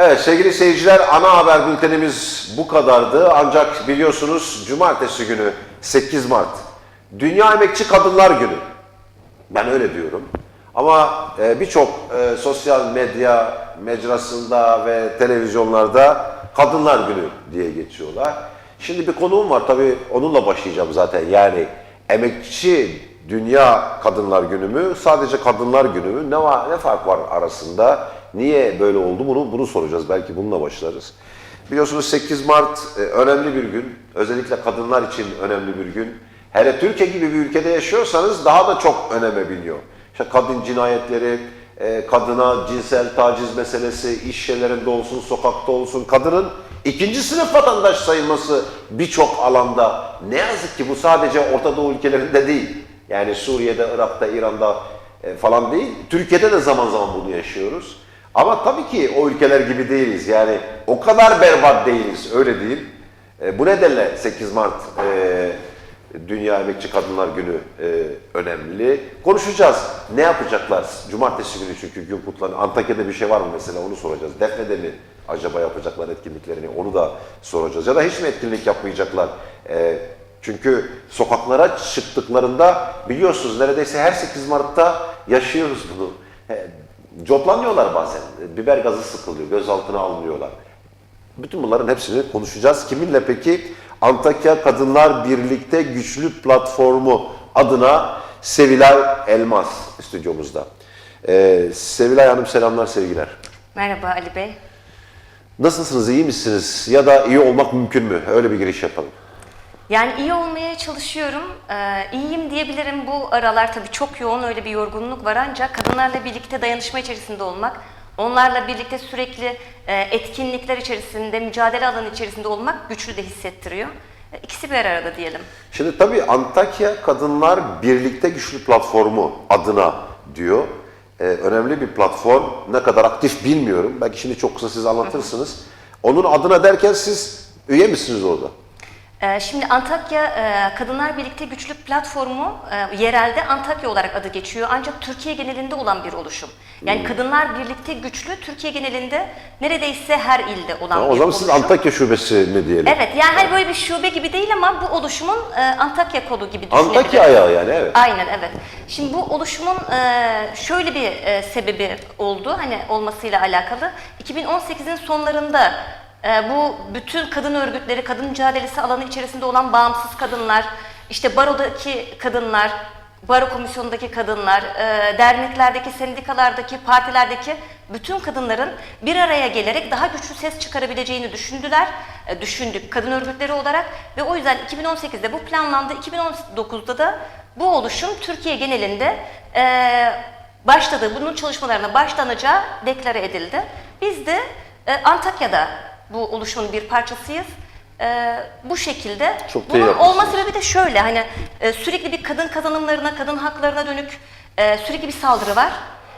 Evet sevgili seyirciler ana haber bültenimiz bu kadardı. Ancak biliyorsunuz cumartesi günü 8 Mart Dünya Emekçi Kadınlar Günü. Ben öyle diyorum. Ama e, birçok e, sosyal medya mecrasında ve televizyonlarda Kadınlar Günü diye geçiyorlar. Şimdi bir konuğum var tabii onunla başlayacağım zaten. Yani emekçi Dünya Kadınlar Günü mü, sadece Kadınlar Günü mü? Ne var, ne fark var arasında? Niye böyle oldu bunu bunu soracağız. Belki bununla başlarız. Biliyorsunuz 8 Mart e, önemli bir gün. Özellikle kadınlar için önemli bir gün. Hele Türkiye gibi bir ülkede yaşıyorsanız daha da çok öneme biniyor. İşte kadın cinayetleri, e, kadına cinsel taciz meselesi, iş yerlerinde olsun, sokakta olsun, kadının ikinci sınıf vatandaş sayılması birçok alanda. Ne yazık ki bu sadece Orta Doğu ülkelerinde değil. Yani Suriye'de, Irak'ta, İran'da e, falan değil. Türkiye'de de zaman zaman bunu yaşıyoruz. Ama tabii ki o ülkeler gibi değiliz. Yani o kadar berbat değiliz, öyle değil. E, bu nedenle 8 Mart e, Dünya Emekçi Kadınlar Günü e, önemli. Konuşacağız. Ne yapacaklar? Cumartesi günü çünkü gün kutlanıyor. Antakya'da bir şey var mı mesela onu soracağız. Defne'de mi acaba yapacaklar etkinliklerini onu da soracağız. Ya da hiç mi etkinlik yapmayacaklar? E, çünkü sokaklara çıktıklarında biliyorsunuz neredeyse her 8 Mart'ta yaşıyoruz bunu. Coplanıyorlar bazen. Biber gazı sıkılıyor, gözaltına alınıyorlar. Bütün bunların hepsini konuşacağız. Kiminle peki? Antakya Kadınlar Birlikte Güçlü Platformu adına Sevilay Elmas stüdyomuzda. Ee, Sevilay Hanım selamlar, sevgiler. Merhaba Ali Bey. Nasılsınız, iyi misiniz? Ya da iyi olmak mümkün mü? Öyle bir giriş yapalım. Yani iyi olmaya çalışıyorum. Ee, iyiyim diyebilirim. Bu aralar tabii çok yoğun öyle bir yorgunluk var ancak kadınlarla birlikte dayanışma içerisinde olmak, onlarla birlikte sürekli e, etkinlikler içerisinde, mücadele alanı içerisinde olmak güçlü de hissettiriyor. E, İkisi bir arada diyelim. Şimdi tabii Antakya Kadınlar Birlikte Güçlü Platformu adına diyor. Ee, önemli bir platform. Ne kadar aktif bilmiyorum. Belki şimdi çok kısa siz anlatırsınız. Onun adına derken siz üye misiniz orada? Ee, Şimdi Antakya e, Kadınlar Birlikte Güçlü Platformu e, yerelde Antakya olarak adı geçiyor ancak Türkiye genelinde olan bir oluşum. Yani Kadınlar Birlikte Güçlü Türkiye genelinde neredeyse her ilde olan Ha, bir o zaman siz oluşum. Antakya şubesi mi diyelim? Evet yani hani böyle bir şube gibi değil ama bu oluşumun e, Antakya kolu gibi düşünebiliriz. Antakya ayağı yani evet. Aynen evet. Şimdi bu oluşumun şöyle bir sebebi oldu hani olmasıyla alakalı. 2018'in sonlarında e, bu bütün kadın örgütleri, kadın mücadelesi alanı içerisinde olan bağımsız kadınlar, işte barodaki kadınlar, baro komisyonundaki kadınlar, e, derneklerdeki, sendikalardaki, partilerdeki bütün kadınların bir araya gelerek daha güçlü ses çıkarabileceğini düşündüler, e, düşündük kadın örgütleri olarak ve o yüzden 2018'de bu planlandı. 2019'da da bu oluşum Türkiye genelinde e, başladı, bunun çalışmalarına başlanacağı deklare edildi. Biz de e, Antakya'da bu oluşumun bir parçasıyız. E, bu şekilde. Çok Bunun olma sebebi de şöyle hani e, sürekli bir kadın kazanımlarına, kadın haklarına dönük e, sürekli bir saldırı var.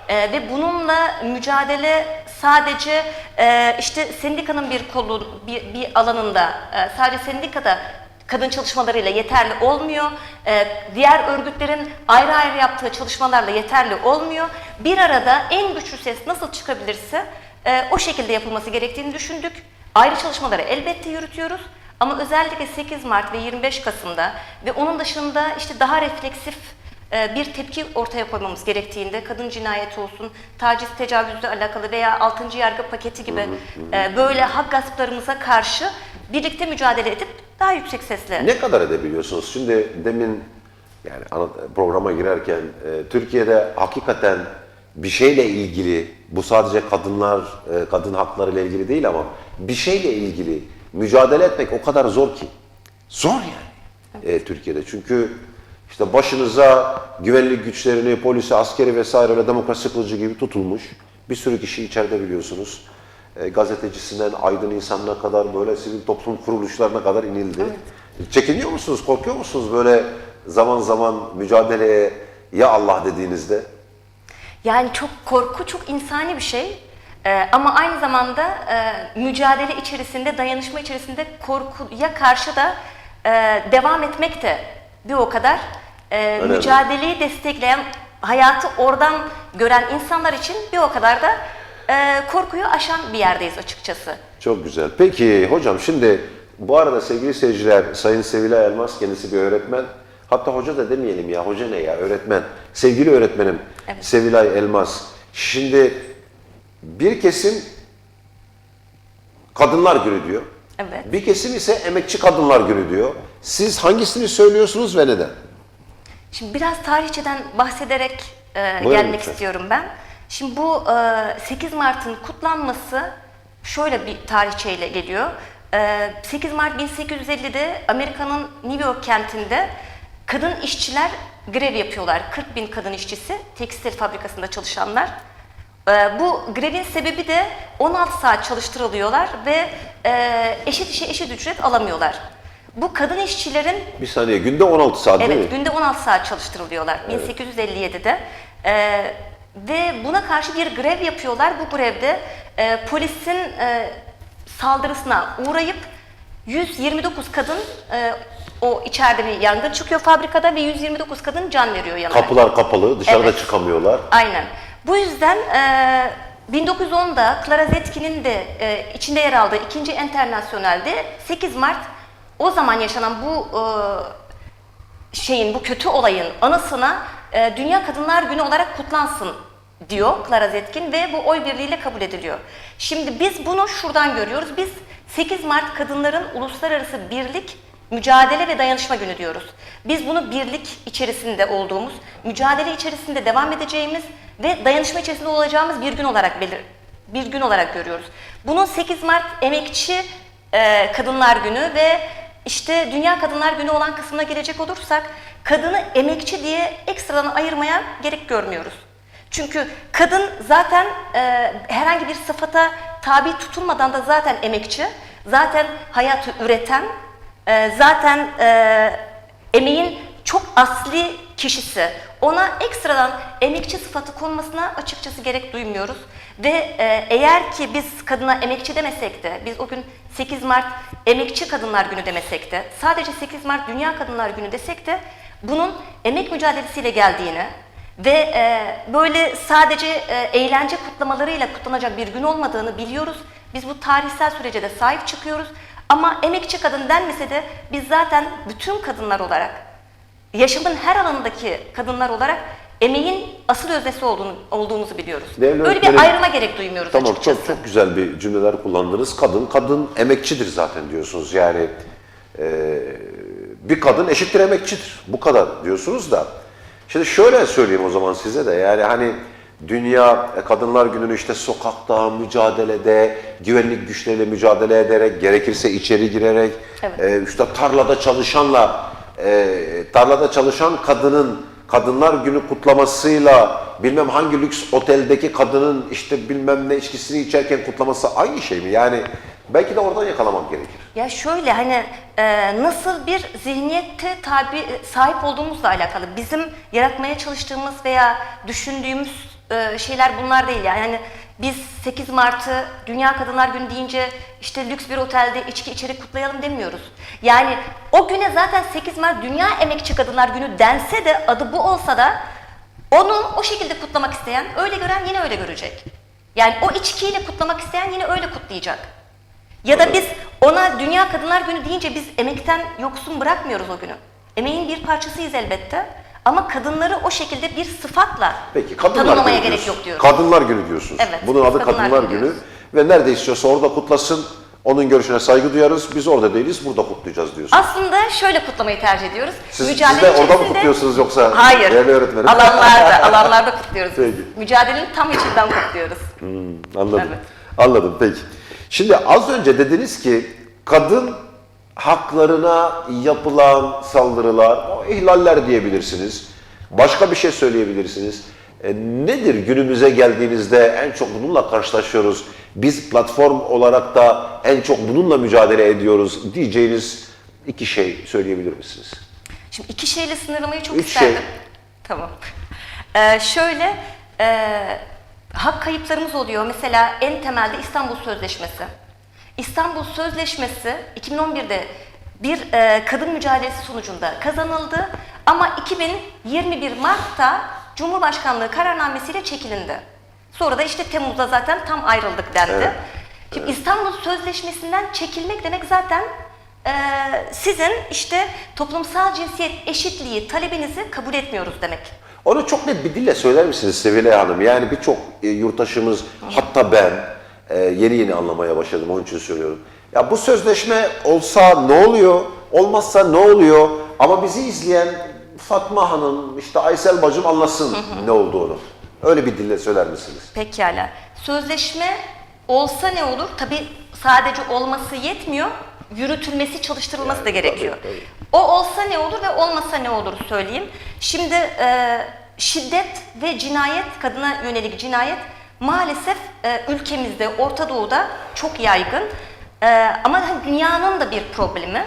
E, ve bununla mücadele sadece e, işte sendikanın bir kolu, bir, bir alanında, e, sadece sendikada kadın çalışmalarıyla yeterli olmuyor. E, diğer örgütlerin ayrı ayrı yaptığı çalışmalarla yeterli olmuyor. Bir arada en güçlü ses nasıl çıkabilirse e, o şekilde yapılması gerektiğini düşündük. Ayrı çalışmaları elbette yürütüyoruz. Ama özellikle 8 Mart ve 25 Kasım'da ve onun dışında işte daha refleksif e, bir tepki ortaya koymamız gerektiğinde kadın cinayeti olsun, taciz tecavüzle alakalı veya 6. yargı paketi gibi e, böyle hak gasplarımıza karşı birlikte mücadele edip daha yüksek sesle Ne kadar edebiliyorsunuz? Şimdi demin yani programa girerken e, Türkiye'de hakikaten bir şeyle ilgili bu sadece kadınlar e, kadın hakları ile ilgili değil ama bir şeyle ilgili mücadele etmek o kadar zor ki. Zor yani e, Türkiye'de. Çünkü işte başınıza güvenlik güçlerini, polisi, askeri vesaire öyle demokrasi kılıcı gibi tutulmuş. Bir sürü kişi içeride biliyorsunuz. E, gazetecisinden aydın insanına kadar böyle sivil toplum kuruluşlarına kadar inildi. Çekiniyor musunuz, korkuyor musunuz böyle zaman zaman mücadeleye ya Allah dediğinizde? Yani çok korku çok insani bir şey. Ee, ama aynı zamanda e, mücadele içerisinde, dayanışma içerisinde korkuya karşı da e, devam etmek de bir o kadar e, mücadeleyi destekleyen, hayatı oradan gören insanlar için bir o kadar da e, korkuyu aşan bir yerdeyiz açıkçası. Çok güzel. Peki hocam şimdi bu arada sevgili seyirciler Sayın Sevilay Elmas kendisi bir öğretmen. Hatta hoca da demeyelim ya hoca ne ya öğretmen. Sevgili öğretmenim Evet. Sevilay Elmas. Şimdi bir kesim kadınlar günü diyor. Evet. Bir kesim ise emekçi kadınlar günü diyor. Siz hangisini söylüyorsunuz ve neden? Şimdi biraz tarihçeden bahsederek e, Buyurun gelmek lütfen. istiyorum ben. Şimdi bu e, 8 Mart'ın kutlanması şöyle bir tarihçeyle geliyor. E, 8 Mart 1850'de Amerika'nın New York kentinde kadın işçiler grev yapıyorlar. 40 bin kadın işçisi tekstil fabrikasında çalışanlar. E, bu grevin sebebi de 16 saat çalıştırılıyorlar ve e, eşit işe eşit ücret alamıyorlar. Bu kadın işçilerin Bir saniye günde 16 saat değil mi? Evet, günde 16 saat çalıştırılıyorlar 1857'de. Ee, ve buna karşı bir grev yapıyorlar. Bu grevde e, polisin e, saldırısına uğrayıp 129 kadın e, o içeride bir yangın çıkıyor fabrikada ve 129 kadın can veriyor yanarak. Kapılar kapalı, dışarıda Evet. çıkamıyorlar. Aynen. Bu yüzden e, 1910'da Clara Zetkin'in de e, içinde yer aldığı ikinci internasyonelde 8 Mart o zaman yaşanan bu e, şeyin, bu kötü olayın anısına e, Dünya Kadınlar Günü olarak kutlansın diyor Clara Zetkin ve bu oy birliğiyle kabul ediliyor. Şimdi biz bunu şuradan görüyoruz. Biz 8 Mart Kadınların Uluslararası Birlik Mücadele ve Dayanışma Günü diyoruz. Biz bunu birlik içerisinde olduğumuz, mücadele içerisinde devam edeceğimiz ve dayanışma içerisinde olacağımız bir gün olarak belir bir gün olarak görüyoruz. Bunun 8 Mart Emekçi e, Kadınlar Günü ve işte Dünya Kadınlar Günü olan kısmına gelecek olursak kadını emekçi diye ekstradan ayırmaya gerek görmüyoruz. Çünkü kadın zaten e, herhangi bir sıfata tabi tutulmadan da zaten emekçi, zaten hayatı üreten, e, zaten e, emeğin çok asli kişisi. Ona ekstradan emekçi sıfatı konmasına açıkçası gerek duymuyoruz. Ve e, eğer ki biz kadına emekçi demesek de, biz o gün 8 Mart Emekçi Kadınlar Günü demesek de, sadece 8 Mart Dünya Kadınlar Günü desek de bunun emek mücadelesiyle geldiğini ve e, böyle sadece e, eğlence kutlamalarıyla kutlanacak bir gün olmadığını biliyoruz. Biz bu tarihsel sürece de sahip çıkıyoruz. Ama emekçi kadın denmese de biz zaten bütün kadınlar olarak yaşamın her alanındaki kadınlar olarak emeğin asıl öznesi olduğunu, olduğumuzu biliyoruz. Değerli Öyle bir ayrıma gerek duymuyoruz Tamam açıkçası. çok çok güzel bir cümleler kullandınız. Kadın kadın emekçidir zaten diyorsunuz. Yani e, bir kadın eşittir emekçidir. Bu kadar diyorsunuz da. Şimdi şöyle söyleyeyim o zaman size de yani hani Dünya e, Kadınlar Günü'nü işte sokakta, mücadelede, güvenlik güçleriyle mücadele ederek, gerekirse içeri girerek, Evet. e, işte tarlada çalışanla, e, tarlada çalışan kadının Kadınlar Günü kutlamasıyla bilmem hangi lüks oteldeki kadının işte bilmem ne içkisini içerken kutlaması aynı şey mi? Yani belki de oradan yakalamam gerekir. Ya şöyle hani e, nasıl bir zihniyette tabi sahip olduğumuzla alakalı. Bizim yaratmaya çalıştığımız veya düşündüğümüz e, şeyler bunlar değil yani. Hani biz 8 Mart'ı Dünya Kadınlar Günü deyince işte lüks bir otelde içki içerek kutlayalım demiyoruz. Yani o güne zaten 8 Mart Dünya Emekçi Kadınlar Günü dense de adı bu olsa da onu o şekilde kutlamak isteyen, öyle gören yine öyle görecek. Yani o içkiyle kutlamak isteyen yine öyle kutlayacak. Ya da biz ona Dünya Kadınlar Günü deyince biz emekten yoksun bırakmıyoruz o günü. Emeğin bir parçasıyız elbette. Ama kadınları o şekilde bir sıfatla Peki Kadınlar tanımlamaya Günü gerek diyorsunuz. yok diyoruz. Kadınlar Günü diyorsunuz. Evet, Bunun adı Kadınlar Günü diyoruz. Ve nerede istiyorsa orada kutlasın. Onun görüşüne saygı duyarız. Biz orada değiliz, burada kutlayacağız diyorsunuz. Aslında şöyle kutlamayı tercih ediyoruz. Siz, siz de orada mı içerisinde- kutluyorsunuz yoksa Hayır. değerli öğretmenim? Alanlarda, alanlarda kutluyoruz. Peki. Mücadelenin tam içinden kutluyoruz. Anladım. Evet. Anladım peki. Şimdi az önce dediniz ki kadın haklarına yapılan saldırılar, o ihlaller diyebilirsiniz. Başka bir şey söyleyebilirsiniz. E, nedir günümüze geldiğinizde en çok bununla karşılaşıyoruz? Biz platform olarak da en çok bununla mücadele ediyoruz diyeceğiniz iki şey söyleyebilir misiniz? Şimdi iki şeyle sınırlamayı çok Üç isterdim. şey. Tamam. Ee, şöyle, e, hak kayıplarımız oluyor. Mesela en temelde İstanbul Sözleşmesi. İstanbul Sözleşmesi 2011'de bir e, kadın mücadelesi sonucunda kazanıldı. Ama 2021 Mart'ta Cumhurbaşkanlığı kararnamesiyle çekilindi. Sonra da işte Temmuz'da zaten tam ayrıldık dendi. Evet, Şimdi İstanbul Sözleşmesi'nden çekilmek demek zaten e, sizin işte toplumsal cinsiyet eşitliği talebinizi kabul etmiyoruz demek. Onu çok net bir dille söyler misiniz Sevilay Hanım? Yani birçok e, yurttaşımız, hatta ben e, yeni yeni anlamaya başladım, onun için söylüyorum. Ya bu sözleşme olsa ne oluyor, olmazsa ne oluyor? Ama bizi izleyen Fatma Hanım, işte Aysel bacım anlasın ne olduğunu. Öyle bir dille söyler misiniz? Pekala. Sözleşme olsa ne olur? Tabii sadece olması yetmiyor. Yürütülmesi, çalıştırılması da gerekiyor. tabii, tabii. O olsa ne olur ve olmasa ne olur söyleyeyim. Şimdi e, şiddet ve cinayet, kadına yönelik cinayet maalesef e, ülkemizde, Orta Doğu'da çok yaygın. E, ama hani dünyanın da bir problemi.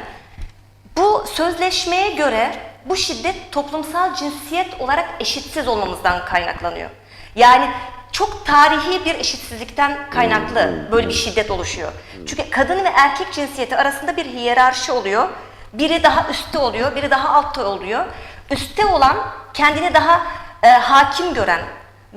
Bu sözleşmeye göre bu şiddet toplumsal cinsiyet olarak eşitsiz olmamızdan kaynaklanıyor. Yani çok tarihi bir eşitsizlikten kaynaklı böyle bir şiddet oluşuyor. Çünkü kadın ve erkek cinsiyeti arasında bir hiyerarşi oluyor. Biri daha üstte oluyor, biri daha altta oluyor. Üstte olan kendini daha e, hakim gören,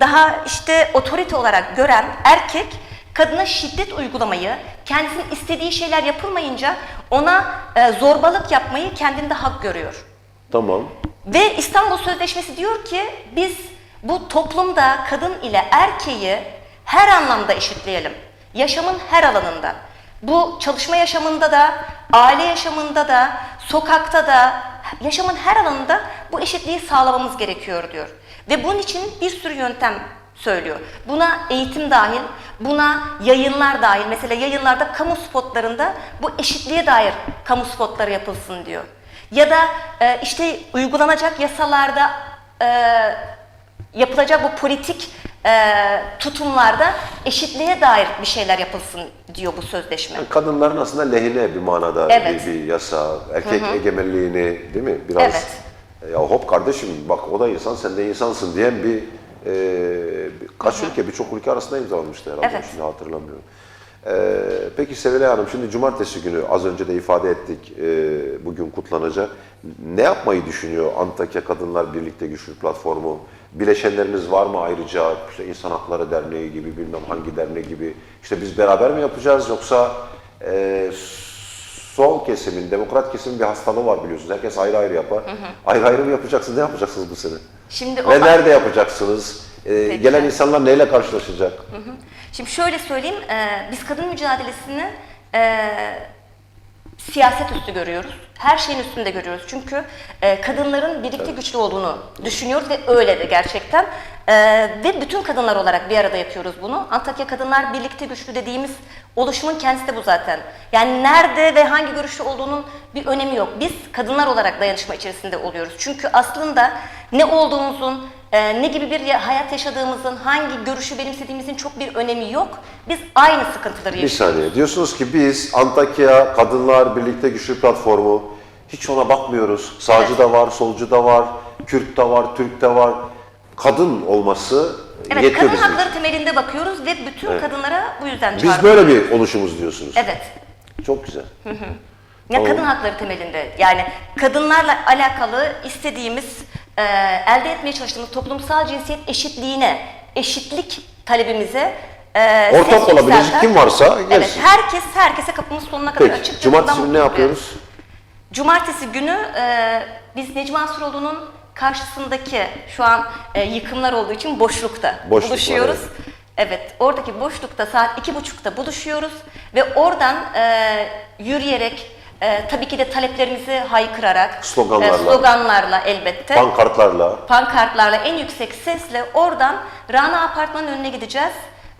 daha işte otorite olarak gören erkek kadına şiddet uygulamayı, kendisinin istediği şeyler yapılmayınca ona e, zorbalık yapmayı kendinde hak görüyor. Tamam. Ve İstanbul Sözleşmesi diyor ki biz bu toplumda kadın ile erkeği her anlamda eşitleyelim. Yaşamın her alanında. Bu çalışma yaşamında da, aile yaşamında da, sokakta da, yaşamın her alanında bu eşitliği sağlamamız gerekiyor diyor. Ve bunun için bir sürü yöntem söylüyor. Buna eğitim dahil, buna yayınlar dahil. Mesela yayınlarda kamu spotlarında bu eşitliğe dair kamu spotları yapılsın diyor. Ya da e, işte uygulanacak yasalarda e, yapılacak bu politik e, tutumlarda eşitliğe dair bir şeyler yapılsın diyor bu sözleşme. Yani kadınların aslında lehine bir manada Evet. bir, bir yasa, erkek egemenliğini değil mi? Biraz Evet. Ya hop kardeşim bak o da insan sen de insansın diyen bir e, bir- kaç ülke birçok ülke arasında imzalanmıştı herhalde Evet. şimdi hatırlamıyorum. E, peki Sevilay Hanım şimdi cumartesi günü az önce de ifade ettik e, bugün kutlanacak. Ne yapmayı düşünüyor Antakya Kadınlar Birlikte Güçlü Platformu? Bileşenleriniz var mı ayrıca? İşte İnsan Hakları Derneği gibi bilmem hangi dernek gibi. İşte biz beraber mi yapacağız yoksa e, sol kesimin, demokrat kesimin bir hastalığı var biliyorsunuz. Herkes ayrı ayrı yapar. Ayrı ayrı mı yapacaksınız? Ne yapacaksınız bu sene? Şimdi o Ve nerede yapacaksınız? E, gelen insanlar neyle karşılaşacak? Şimdi şöyle söyleyeyim, e, biz kadın mücadelesini e, siyaset üstü görüyoruz. Her şeyin üstünde görüyoruz. Çünkü e, kadınların birlikte güçlü olduğunu düşünüyoruz ve öyle de gerçekten. E, ve bütün kadınlar olarak bir arada yapıyoruz bunu. Antakya Kadınlar Birlikte Güçlü dediğimiz oluşumun kendisi de bu zaten. Yani nerede ve hangi görüşte olduğunun bir önemi yok. Biz kadınlar olarak dayanışma içerisinde oluyoruz. Çünkü aslında ne olduğumuzun, e, ne gibi bir ya- hayat yaşadığımızın, hangi görüşü benimsediğimizin çok bir önemi yok. Biz aynı sıkıntıları Bir yaşıyoruz. saniye. Diyorsunuz ki biz Antakya Kadınlar Birlikte Güçlü Platformu hiç ona bakmıyoruz. Sağcı Evet. da var, solcu da var, Kürt de var, Türk de var. Kadın olması Evet, yetiyor kadın bizim hakları temelinde bakıyoruz ve bütün kadınlara bu yüzden Biz çağırıyoruz. böyle bir oluşumuz diyorsunuz. Evet. Çok güzel. Ya Tamam. kadın hakları temelinde yani kadınlarla alakalı istediğimiz, e, elde etmeye çalıştığımız toplumsal cinsiyet eşitliğine, eşitlik talebimize e, Ortak olabilecek kim varsa gelsin. Evet, herkes herkese kapımız sonuna kadar Peki, açık. cumartesi günü ne yapıyoruz? Cumartesi günü e, biz Necmi Asuroğlu'nun karşısındaki şu an e, yıkımlar olduğu için boşlukta Boşluk var, buluşuyoruz. Evet, oradaki boşlukta saat iki buçukta buluşuyoruz ve oradan e, yürüyerek e, tabii ki de taleplerimizi haykırarak, Sloganlarla. e, sloganlarla elbette, Pankartlarla. pankartlarla en yüksek sesle oradan Rana Apartmanı'nın önüne gideceğiz.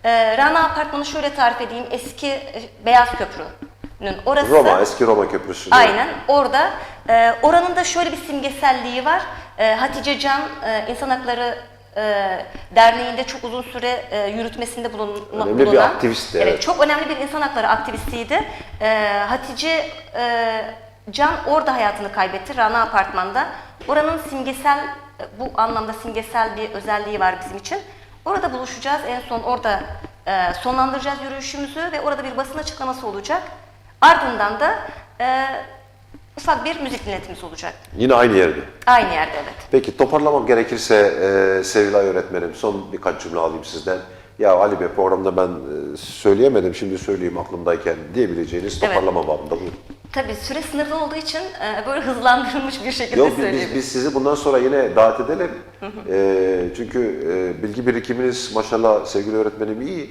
E, Rana Apartmanı şöyle tarif edeyim, eski e, Beyaz Köprü'nün orası. Roma, eski Roma Köprüsü. Aynen orada. E, oranın da şöyle bir simgeselliği var. E, Hatice Can e, İnsan Hakları e, Derneği'nde çok uzun süre e, yürütmesinde bulun, Önemli bir aktivistti, Evet, evet. çok önemli bir insan hakları aktivistiydi. E, Hatice e, Can orada hayatını kaybetti Rana Apartman'da. Oranın simgesel, bu anlamda simgesel bir özelliği var bizim için. Orada buluşacağız. En son orada e, sonlandıracağız yürüyüşümüzü ve orada bir basın açıklaması olacak. Ardından da e, ufak bir müzik dinletimiz olacak. Yine aynı yerde. Aynı yerde evet. Peki toparlamak gerekirse e, Sevilay öğretmenim son birkaç cümle alayım sizden. ya Ali Bey programda ben e, söyleyemedim şimdi söyleyeyim aklımdayken diyebileceğiniz Evet. toparlama babında buyurun. Tabii süre sınırlı olduğu için e, böyle hızlandırılmış bir şekilde Yok biz, biz, söyleyebilirim. biz sizi bundan sonra yine davet edelim. Ee, çünkü e, bilgi birikiminiz maşallah sevgili öğretmenim iyi.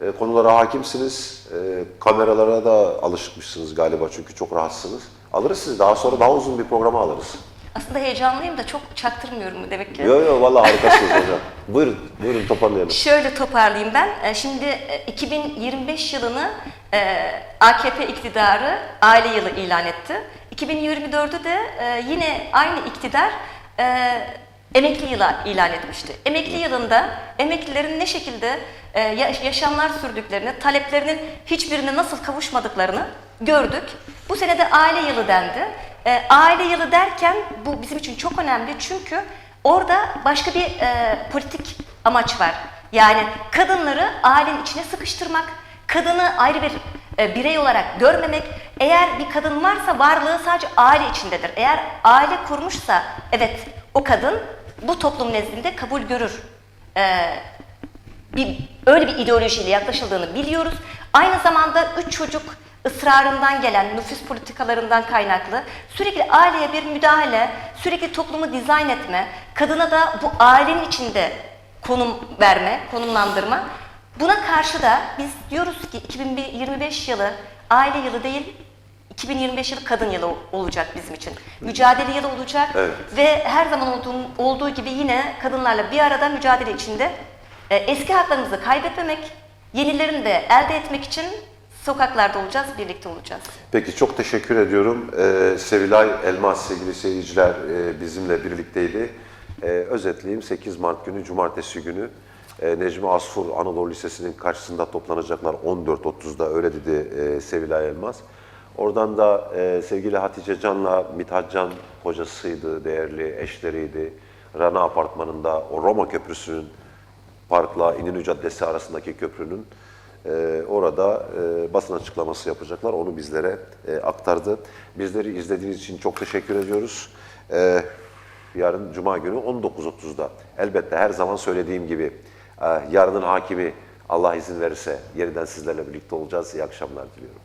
E, konulara hakimsiniz. E, kameralara da alışmışsınız galiba çünkü çok rahatsınız. Alırız sizi. Daha sonra daha uzun bir programa alırız. Aslında heyecanlıyım da çok çaktırmıyorum demek ki. Yok yok vallahi harikasınız hocam. Buyurun, buyurun toparlayalım. Şöyle toparlayayım ben. E, Şimdi e, 2025 yılını e, AKP iktidarı aile yılı ilan etti. 2024'ü de e, yine aynı iktidar e, emekli yılı ilan etmişti. Emekli yılında emeklilerin ne şekilde e, ya- yaşamlar sürdüklerini, taleplerinin hiçbirine nasıl kavuşmadıklarını gördük. Bu sene de aile yılı dendi. E, aile yılı derken bu bizim için çok önemli çünkü orada başka bir e, politik amaç var. Yani kadınları ailenin içine sıkıştırmak, kadını ayrı bir e, birey olarak görmemek. Eğer bir kadın varsa varlığı sadece aile içindedir. Eğer aile kurmuşsa evet o kadın bu toplum nezdinde kabul görür. E, bir öyle bir ideolojiyle yaklaşıldığını biliyoruz. Aynı zamanda üç çocuk ısrarından gelen nüfus politikalarından kaynaklı sürekli aileye bir müdahale, sürekli toplumu dizayn etme, kadına da bu ailenin içinde konum verme, konumlandırma. Buna karşı da biz diyoruz ki 2025 yılı aile yılı değil, 2025 yılı kadın yılı olacak bizim için. Mücadele yılı olacak Evet. ve her zaman olduğu, olduğu gibi yine kadınlarla bir arada mücadele içinde e, eski haklarımızı kaybetmemek, yenilerini de elde etmek için sokaklarda olacağız, birlikte olacağız. Peki çok teşekkür ediyorum. Ee, Sevilay Elmas sevgili seyirciler e, bizimle birlikteydi. Ee, özetleyeyim 8 Mart günü Cumartesi günü e, Necmi Asfur Anadolu Lisesi'nin karşısında toplanacaklar 14.30'da öyle dedi e, Sevilay Elmas. Oradan da e, sevgili Hatice Can'la Mithat Can kocasıydı, değerli eşleriydi. Rana Apartmanı'nda o Roma Köprüsü'nün Park'la İnönü Caddesi arasındaki köprünün e, orada e, basın açıklaması yapacaklar. Onu bizlere e, aktardı. Bizleri izlediğiniz için çok teşekkür ediyoruz. E, yarın Cuma günü 19.30'da elbette her zaman söylediğim gibi e, yarının hakimi Allah izin verirse yeniden sizlerle birlikte olacağız. İyi akşamlar diliyorum.